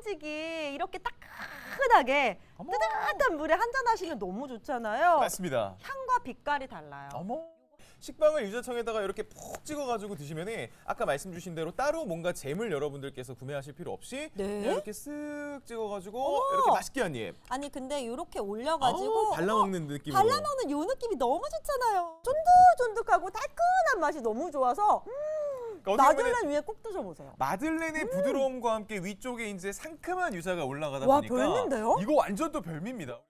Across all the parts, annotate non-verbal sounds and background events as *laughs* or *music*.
기름지기 이렇게 따끈하게 어머. 뜨뜻한 물에 한잔 하시면 너무 좋잖아요. 맞습니다. 향과 빛깔이 달라요. 어머. 식빵을 유자청에다가 이렇게 푹 찍어가지고 드시면은 아까 말씀 주신 대로 따로 뭔가 잼을 여러분들께서 구매하실 필요 없이 네. 그냥 이렇게 쓱 찍어가지고 어머. 이렇게 맛있게 한 입. 아니 근데 이렇게 아우, 올려가지고 발라먹는 느낌으로. 발라먹는 요 느낌이 너무 좋잖아요. 쫀득쫀득하고 달큰한 맛이 너무 좋아서 음, 그러니까 마들렌 위에 꼭 드셔보세요. 마들렌의 부드러움과 함께 위쪽에 이제 상큼한 유자가 올라가다 와, 보니까 별미인데요? 이거 완전 또 별미입니다.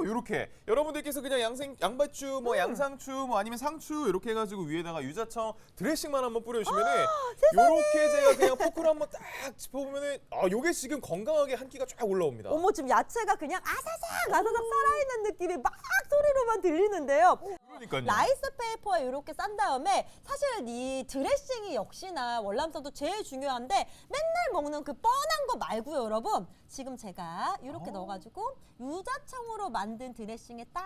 어, 요렇게 여러분들께서 그냥 양생 양배추, 음. 뭐 양상추, 뭐 아니면 상추 이렇게 해 가지고 위에다가 유자청 드레싱만 한번 뿌려 주시면은 아, 요렇게 제가 그냥 포크로 한번 딱 짚어 보면은 아, 요게 지금 건강하게 한 끼가 쫙 올라옵니다. 어머 지금 야채가 그냥 아사삭 아사삭 살아있는 느낌이 막 소리로만 들리는데요. 그러니까요. 라이스 페이퍼에 이렇게 싼 다음에 사실 이 드레싱이 역시나 월남쌈도 제일 중요한데 맨날 먹는 그 뻔한 거 말고요 여러분 지금 제가 이렇게 어. 넣어가지고 유자청으로 만든 드레싱에 딱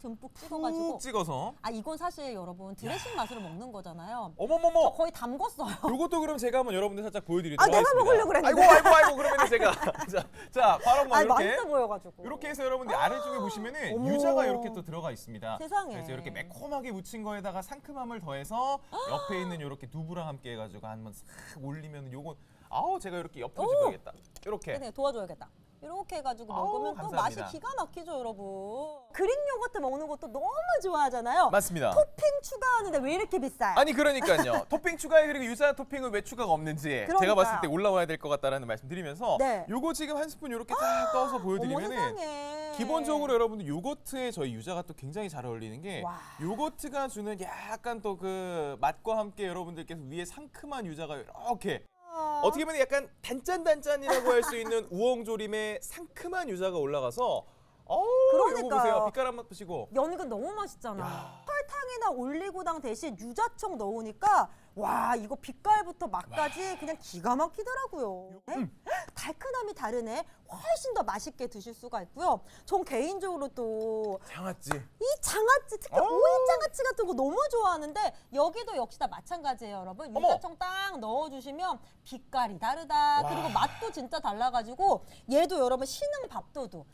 듬뿍 찍어가지고 푹 찍어서. 아 이건 사실 여러분 드레싱 맛으로 먹는 거잖아요 저 어머머머. 거의 담궜어요 요것도 그럼 제가 한번 여러분들 살짝 보여드리도록 아, 내가 하겠습니다. 먹으려고 그랬는데. 아이고 아이고 아이고 그러면 제가 *laughs* 자, 자 바로 한번 아 이렇게 맛있어 보여가지고 이렇게 해서 여러분들 아래쪽에 보시면은 어머. 유자가 이렇게 또 들어가 있습니다. 세상에. 그래서 이렇게 매콤하게 무친 거에다가 상큼함을 더해서 옆에 있는 이렇게 두부랑 함께 해가지고 한번 싹 올리면 요건 아우 제가 이렇게 옆으로 집어야겠다. 이렇게. 네, 도와줘야겠다. 이렇게 해가지고 아우, 먹으면 또 맛이 감사합니다. 기가 막히죠, 여러분. 그릭 요거트 먹는 것도 너무 좋아하잖아요. 맞습니다. 토핑 추가하는데 왜 이렇게 비싸요? 아니 그러니까요. *laughs* 토핑 추가에 그리고 유자 토핑은 왜 추가가 없는지 제가 그러니까요. 봤을 때 올라와야 될 것 같다라는 말씀 드리면서 네. 요거 지금 한 스푼 이렇게 딱 떠서 어머 보여드리면은 세상에. 기본적으로 여러분들 요거트에 저희 유자가 또 굉장히 잘 어울리는 게 와. 요거트가 주는 약간 또 그 맛과 함께 여러분들께서 위에 상큼한 유자가 이렇게 아. 어떻게 보면 약간 단짠단짠이라고 할 수 있는 우엉조림에 상큼한 유자가 올라가서 어우 그러니까요. 보세요 빛깔 한번 보시고 연이건 너무 맛있잖아. 야. 설탕이나 올리고당 대신 유자청 넣으니까 와 이거 빛깔부터 맛까지 그냥 기가 막히더라고요. 네? 달큰함이 다르네. 훨씬 더 맛있게 드실 수가 있고요. 전 개인적으로 또 장아찌 이 장아찌 특히 어. 오이 장아찌 같은 거 너무 좋아하는데 여기도 역시 다 마찬가지예요 여러분 어머. 유자청 딱 넣어주시면 빛깔이 다르다 와. 그리고 맛도 진짜 달라가지고 얘도 여러분 신흥 밥도둑